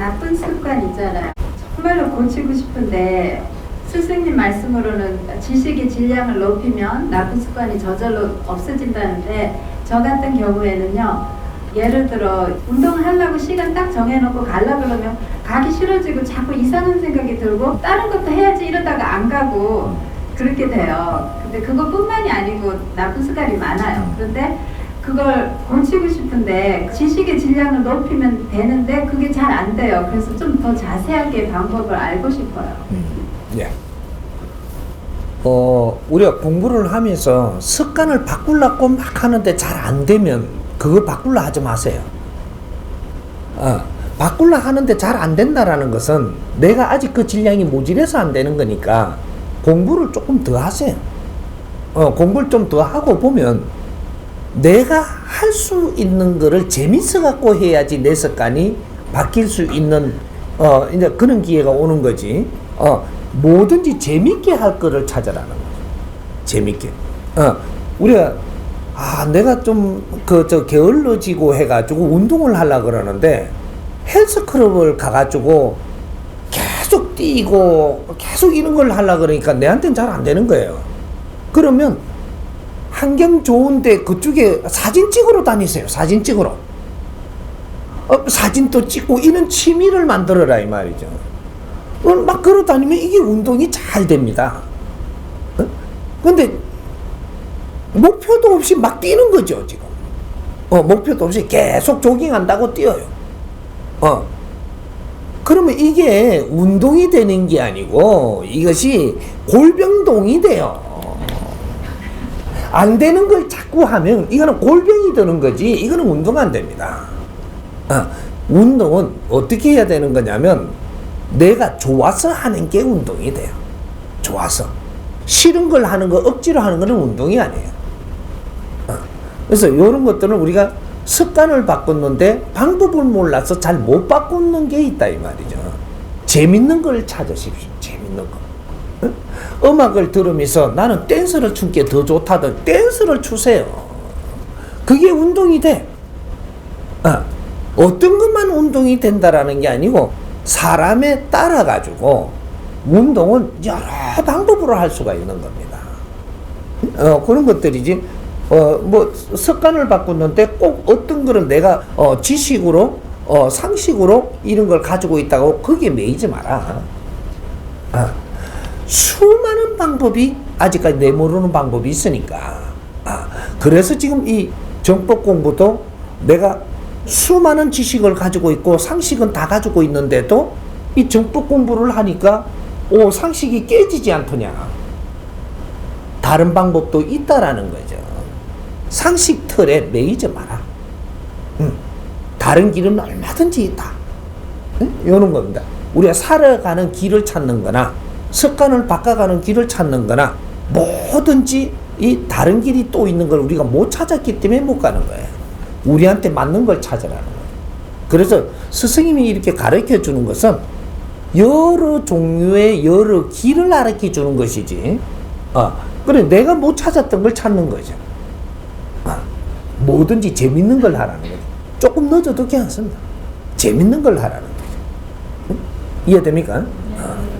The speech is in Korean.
나쁜 습관 있잖아요. 정말로 고치고 싶은데 스승님 말씀으로는 지식의 질량을 높이면 나쁜 습관이 저절로 없어진다는데 저 같은 경우에는요. 예를 들어 운동하려고 시간 딱 정해놓고 가려 그러면 가기 싫어지고 자꾸 이상한 생각이 들고 다른 것도 해야지 이러다가 안 가고 그렇게 돼요. 근데 그것뿐만이 아니고 나쁜 습관이 많아요. 그런데 그걸 고치고 싶은데 지식의 질량을 높이면 되는데 그게 잘 안 돼요. 그래서 좀 더 자세하게 방법을 알고 싶어요. 예. 어, 우리가 공부를 하면서 습관을 바꾸려고 막 하는데 잘 안 되면 그걸 바꾸려 하지 마세요. 어, 바꾸려 하는데 잘 안 된다라는 것은 내가 아직 그 질량이 모질해서 안 되는 거니까 공부를 조금 더 하세요. 어, 공부를 좀 더 하고 보면 내가 할 수 있는 거를 재밌어 갖고 해야지 내 습관이 바뀔 수 있는 어 이제 그런 기회가 오는 거지. 어 뭐든지 재밌게 할 거를 찾아라는 거죠. 재밌게. 어 우리가 아 내가 좀 그 저 게을러지고 해가지고 운동을 하려 그러는데 헬스클럽을 가가지고 계속 뛰고 계속 이런 걸 하려 그러니까 내한테는 잘 안 되는 거예요. 그러면 환경 좋은데 그쪽에 사진 찍으러 다니세요. 사진 찍으러. 어, 사진도 찍고 이런 취미를 만들어라 이 말이죠. 어, 막 걸어 다니면 이게 운동이 잘 됩니다. 어? 근데 목표도 없이 막 뛰는 거죠 지금. 어, 목표도 없이 계속 조깅한다고 뛰어요. 어. 그러면 이게 운동이 되는 게 아니고 이것이 골병동이 돼요. 안 되는 걸 자꾸 하면 이거는 골병이 드는 거지 이거는 운동 안 됩니다. 아, 운동은 어떻게 해야 되는 거냐면 내가 좋아서 하는 게 운동이 돼요. 좋아서 싫은 걸 하는 거 억지로 하는 거는 운동이 아니에요. 아, 그래서 이런 것들은 우리가 습관을 바꿨는데 방법을 몰라서 잘 못 바꾸는 게 있다 이 말이죠. 재밌는 걸 찾으십시오. 재밌는 거. 어? 음악을 들으면서 나는 댄스를 춘 게 더 좋다든 댄스를 추세요. 그게 운동이 돼. 어, 어떤 것만 운동이 된다라는 게 아니고 사람에 따라 가지고 운동은 여러 방법으로 할 수가 있는 겁니다. 어, 그런 것들이지. 어, 뭐 습관을 바꾸는데 꼭 어떤 거는 내가 어, 지식으로 어, 상식으로 이런 걸 가지고 있다고 거기에 매이지 마라. 아. 수많은 방법이 아직까지 내 모르는 방법이 있으니까. 아, 그래서 지금 이 정법 공부도 내가 수많은 지식을 가지고 있고 상식은 다 가지고 있는데도 이 정법 공부를 하니까 오, 상식이 깨지지 않더냐. 다른 방법도 있다라는 거죠. 상식 틀에 매이지 마라. 응. 다른 길은 얼마든지 있다. 응? 이런 겁니다. 우리가 살아가는 길을 찾는 거나 습관을 바꿔가는 길을 찾는 거나 뭐든지 이 다른 길이 또 있는 걸 우리가 못 찾았기 때문에 못 가는 거예요. 우리한테 맞는 걸 찾으라는 거예요. 그래서 스승님이 이렇게 가르쳐 주는 것은 여러 종류의 여러 길을 가르쳐 주는 것이지. 어, 그래 내가 못 찾았던 걸 찾는 거죠. 어, 뭐든지 재밌는 걸 하라는 거죠. 조금 늦어도 괜찮습니다. 재밌는 걸 하라는 거죠. 응? 이해됩니까? 어.